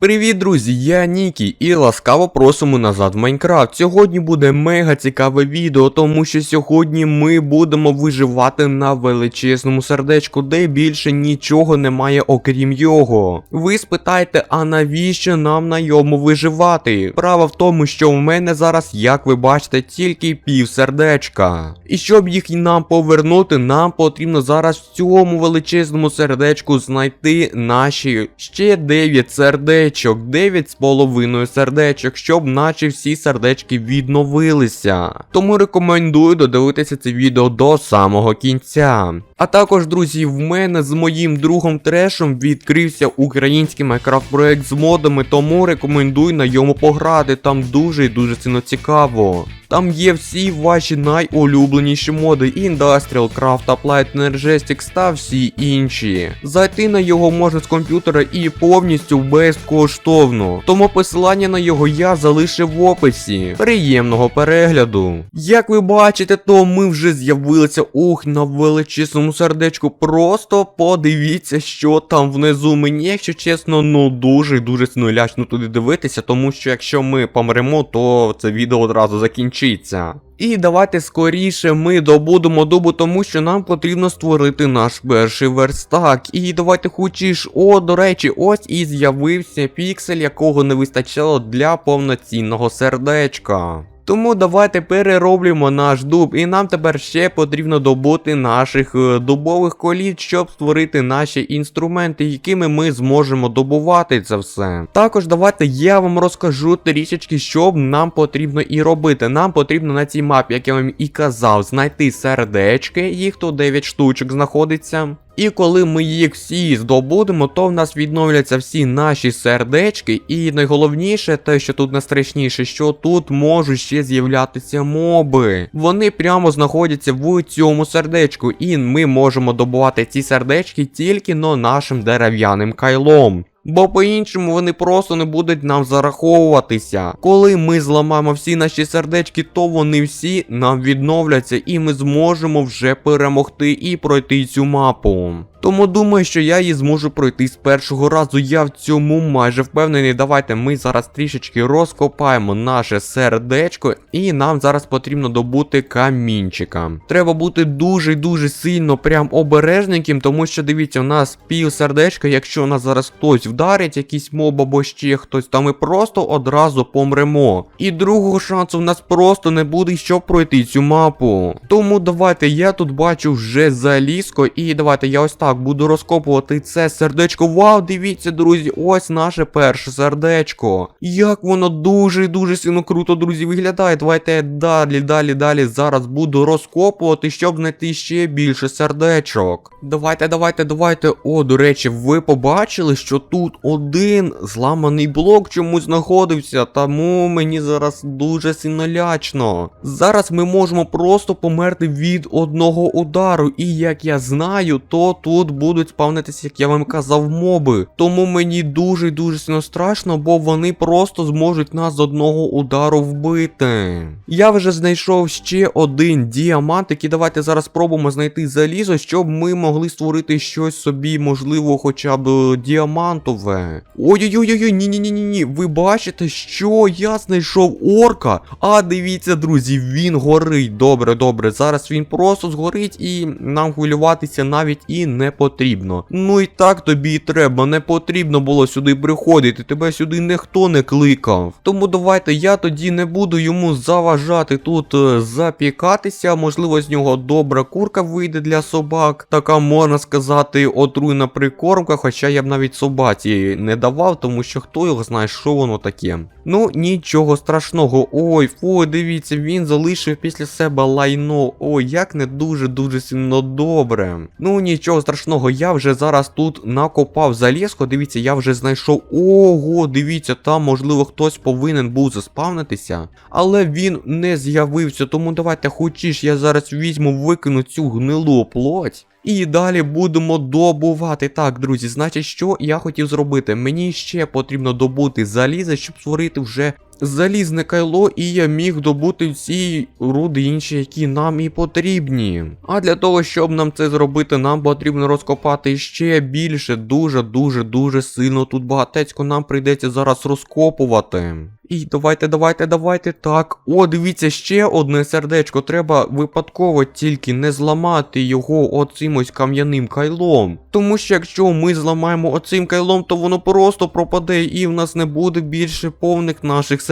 Привіт, друзі! Я Нікі і ласкаво просимо назад в Майнкрафт. Сьогодні буде мега цікаве відео, тому що сьогодні ми будемо виживати на величезному сердечку, де більше нічого немає, окрім його. Ви спитаєте, а навіщо нам на йому виживати? Справа в тому, що в мене зараз, як ви бачите, тільки пів сердечка. І щоб їх нам повернути, нам потрібно зараз в цьому величезному сердечку знайти наші ще 9 сердечок, 9 з половиною сердечок, щоб наші всі сердечки відновилися. Тому рекомендую додивитися це відео до самого кінця. А також, друзі, в мене з моїм другом Трешем відкрився український Майнкрафт проект з модами, тому рекомендую на йому пограти. Там дуже і дуже сильно цікаво. Там є всі ваші найулюбленіші моди Industrial, Craft, Applied Energetics та всі інші. Зайти на його можна з комп'ютера і повністю безкоштовно. Тому посилання на його я залишив в описі. Приємного перегляду. Як ви бачите, то ми вже з'явилися ух на величезному сердечку. Просто подивіться, що там внизу. Мені, якщо чесно, ну дуже дуже сильно лячно туди дивитися, тому що якщо ми помремо, то це відео одразу закінчиться. І давайте скоріше ми добудемо дубу, тому що нам потрібно створити наш перший верстак. І давайте хочеш. О, до речі, ось і з'явився піксель, якого не вистачало для повноцінного сердечка. Тому давайте перероблюємо наш дуб, і нам тепер ще потрібно добути наших е, дубових коліт, щоб створити наші інструменти, якими ми зможемо добувати це все. Також давайте я вам розкажу трішечки, що нам потрібно і робити. Нам потрібно на цій мапі, як я вам і казав, знайти сердечки, їх тут 9 штучок знаходиться. І коли ми їх всі здобудемо, то в нас відновляться всі наші сердечки. І найголовніше, те, що тут найстрашніше, що тут можуть ще з'являтися моби. Вони прямо знаходяться в цьому сердечку, і ми можемо добувати ці сердечки тільки но нашим дерев'яним кайлом. Бо по-іншому вони просто не будуть нам зараховуватися. Коли ми зламаємо всі наші сердечки, то вони всі нам відновляться, і ми зможемо вже перемогти і пройти цю мапу. Тому думаю, що я її зможу пройти з першого разу. Я в цьому майже впевнений. Давайте ми зараз трішечки розкопаємо наше сердечко, і нам зараз потрібно добути камінчика. Треба бути дуже дуже сильно прям обережненьким, тому що дивіться, у нас пів сердечка, якщо у нас зараз хтось вдарить, якийсь моб або ще хтось, то ми просто одразу помремо. І другого шансу в нас просто не буде, щоб пройти цю мапу. Тому давайте я тут бачу вже залізко, і давайте я ось так буду розкопувати це сердечко. Вау, дивіться, друзі, ось наше перше сердечко. Як воно дуже-дуже сильно круто, друзі, виглядає. Давайте далі, далі, далі зараз буду розкопувати, щоб знайти ще більше сердечок. Давайте, давайте, давайте. О, до речі, ви побачили, що тут один зламаний блок чомусь знаходився, тому мені зараз дуже сильно лячно. Зараз ми можемо просто померти від одного удару, і як я знаю, то тут будуть спавнитися, як я вам казав, моби. Тому мені дуже дуже сильно страшно, бо вони просто зможуть нас з одного удару вбити. Я вже знайшов ще один діамант, який давайте зараз спробуємо знайти залізо, щоб ми могли створити щось собі, можливо, хоча б діамантове. Ой-ой-ой, ні-ні-ні, ні. Ви бачите, що я знайшов орка? А дивіться, друзі, він горить. Добре, добре. Зараз він просто згорить і нам хвилюватися навіть і не потрібно. Ну і так тобі і треба. Не потрібно було сюди приходити. Тебе сюди ніхто не кликав. Тому давайте я тоді не буду йому заважати тут е, запікатися. Можливо, з нього добра курка вийде для собак. Така можна сказати, отруйна прикормка, хоча я б навіть собаці не давав, тому що хто його знає, що воно таке. Ну, нічого страшного. Ой, фу, дивіться, він залишив після себе лайно. Ой, як не дуже-дуже сильно добре. Ну, нічого страшного, я вже зараз тут накопав залізко. Дивіться, я вже знайшов. Ого, дивіться, там, можливо, хтось повинен був заспавнитися. Але він не з'явився, тому давайте хочеш, я зараз візьму, викину цю гнилу плоть. І далі будемо добувати. Так, друзі, значить, що я хотів зробити? Мені ще потрібно добути залізо, щоб створити вже залізне кайло, і я міг добути всі руди інші, які нам і потрібні. А для того, щоб нам це зробити, нам потрібно розкопати ще більше. Дуже, дуже, дуже сильно тут багатецько нам прийдеться зараз розкопувати. І давайте, давайте, давайте. Так. О, дивіться, ще одне сердечко. Треба випадково тільки не зламати його оцим ось кам'яним кайлом. Тому що якщо ми зламаємо оцим кайлом, то воно просто пропаде, і в нас не буде більше повних наших сердечок.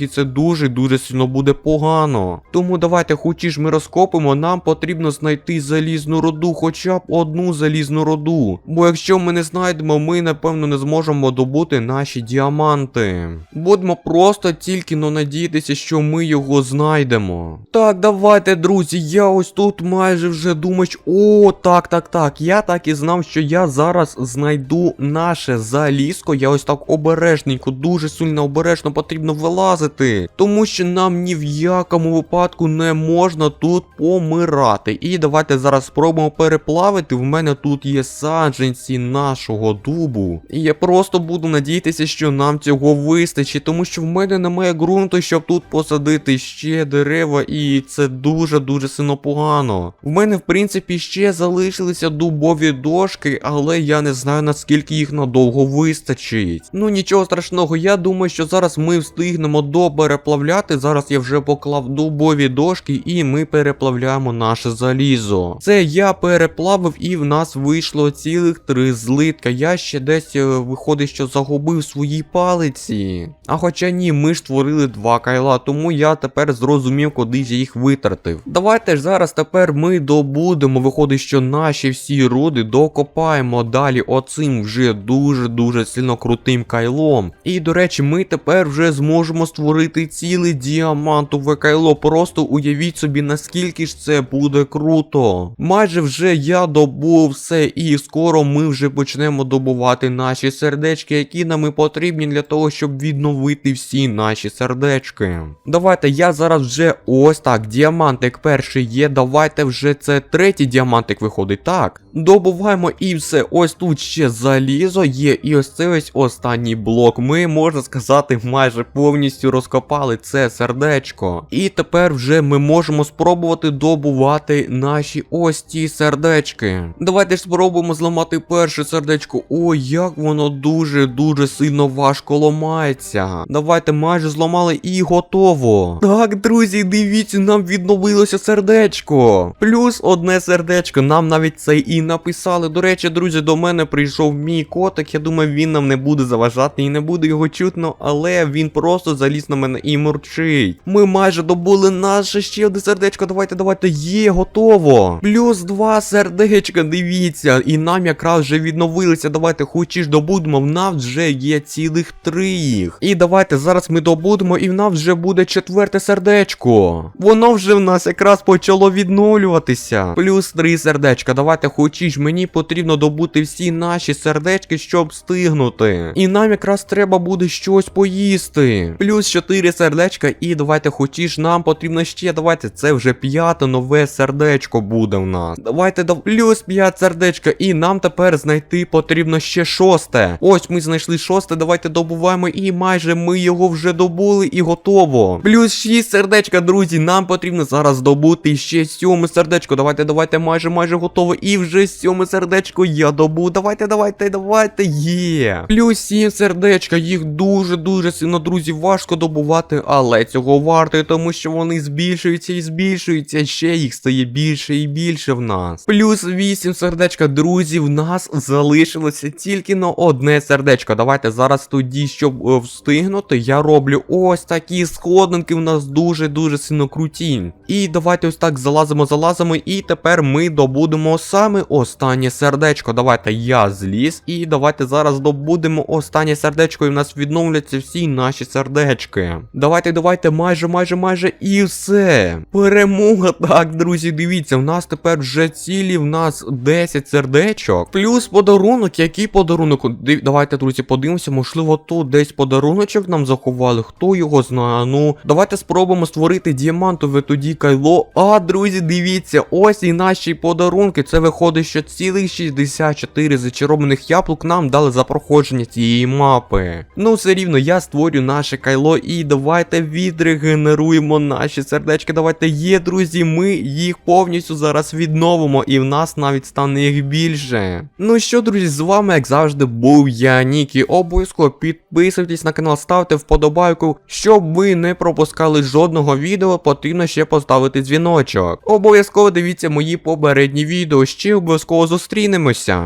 І це дуже-дуже сильно буде погано. Тому давайте, хоч ж ми розкопимо, нам потрібно знайти залізну руду, хоча б одну залізну руду. Бо якщо ми не знайдемо, ми напевно не зможемо добути наші діаманти. Будемо просто тільки но надіятися, що ми його знайдемо. Так, давайте, друзі, я ось тут майже вже думаю, що... О, так, так, так. Я так і знав, що я зараз знайду наше залізко. Я ось так обережненько, дуже сильно обережно потрібно вилазити. Тому що нам ні в якому випадку не можна тут помирати. І давайте зараз спробуємо переплавити. В мене тут є саджанці нашого дубу. І я просто буду надіятися, що нам цього вистачить, тому що в мене немає ґрунту, щоб тут посадити ще дерева, і це дуже-дуже сильно погано. В мене, в принципі, ще залишилися дубові дошки, але я не знаю наскільки їх надовго вистачить. Ну нічого страшного, я думаю, що зараз ми встигнемо допереплавляти. Зараз я вже поклав дубові дошки, і ми переплавляємо наше залізо. Це я переплавив, і в нас вийшло цілих три злитка. Я ще десь е, виходить, що загубив свої палиці. А хоча ні, ми ж створили два кайла, тому я тепер зрозумів, куди я їх витратив. Давайте ж зараз тепер ми добудемо, виходить, що наші всі руди докопаємо далі оцим вже дуже-дуже сильно крутим кайлом. І до речі, ми тепер вже зможемо створити ціле діамантове кайло. Просто уявіть собі, наскільки ж це буде круто. Майже вже я добув все, і скоро ми вже почнемо добувати наші сердечки, які нам і потрібні для того, щоб відновити всі наші сердечки. Давайте я зараз вже ось так. Діамантик перший є. Давайте вже це третій діамантик виходить. Так. Добуваємо і все. Ось тут ще залізо є. І ось це ось останній блок. Ми, можна сказати, майже повністю розкопали це сердечко. І тепер вже ми можемо спробувати добувати наші ось ці сердечки. Давайте ж спробуємо зламати перше сердечко. Ой, як воно дуже-дуже сильно важко ламається. Давайте майже зламали і готово. Так, друзі, дивіться, нам відновилося сердечко. Плюс одне сердечко. Нам навіть це і написали. До речі, друзі, до мене прийшов мій котик. Я думаю, він нам не буде заважати і не буде його чутно, але він просто заліз на мене і мурчить. Ми майже добули наше ще одне сердечко. Давайте, давайте, є, готово. Плюс два сердечка, дивіться. І нам якраз вже відновилися. Давайте, хоч ж добудемо. В нас вже є цілих три їх. І давайте зараз ми добудемо, і в нас вже буде четверте сердечко. Воно вже в нас якраз почало відновлюватися. Плюс три сердечка. Давайте, хоч ж мені потрібно добути всі наші сердечки, щоб встигнути. І нам якраз треба буде щось поїсти. Плюс 4 сердечка, і давайте, ж нам потрібно ще. Давайте, це вже п'яте нове сердечко буде в нас. Давайте до плюс 5 сердечка, і нам тепер знайти потрібно ще шосте. Ось ми знайшли шосте. Давайте добуваємо, і майже ми його вже добули і готово. Плюс 6 сердечка, друзі. Нам потрібно зараз добути ще сьоме сердечко. Давайте, давайте, майже майже готово. І вже сьоме сердечко я добув. Давайте, давайте, давайте. Є. Плюс 7 сердечка. Їх дуже-дуже сильно, друзі, важко добувати, але цього варто, тому що вони збільшуються і збільшуються. Ще їх стає більше і більше в нас. Плюс 8 сердечка, друзі, в нас залишилося тільки на одне сердечко. Давайте зараз тоді, щоб е, встигнути, я роблю ось такі сходинки. В нас дуже-дуже сильно круті. І давайте ось так залазимо, залазимо. І тепер ми добудемо саме останнє сердечко. Давайте я зліз. І давайте зараз добудемо останнє сердечко, і в нас відновляться всі наші сердечки. Давайте, давайте, майже, майже, майже, і все. Перемога. Так, друзі, дивіться, в нас тепер вже цілі, в нас 10 сердечок. Плюс подарунок. Який подарунок? Давайте, друзі, подивимося. Можливо, тут десь подаруночок нам заховали. Хто його знає? Ну, давайте спробуємо створити діамантове тоді кайло. А, друзі, дивіться, ось і наші подарунки. Це виходить, що цілих 64 зачарованих яблук нам дали за проходження цієї мапи. Ну, все рівно, я створю наше кайло і давайте відрегенеруємо наші сердечки. Давайте є, друзі, ми їх повністю зараз відновимо, і в нас навіть стане їх більше. Ну що, друзі, з вами, як завжди, був я, Нікі. Обов'язково підписуйтесь на канал, ставте вподобайку, щоб ви не пропускали жодного відео, потрібно ще поставити дзвіночок. Обов'язково дивіться мої попередні відео, ще обов'язково зустрінемося.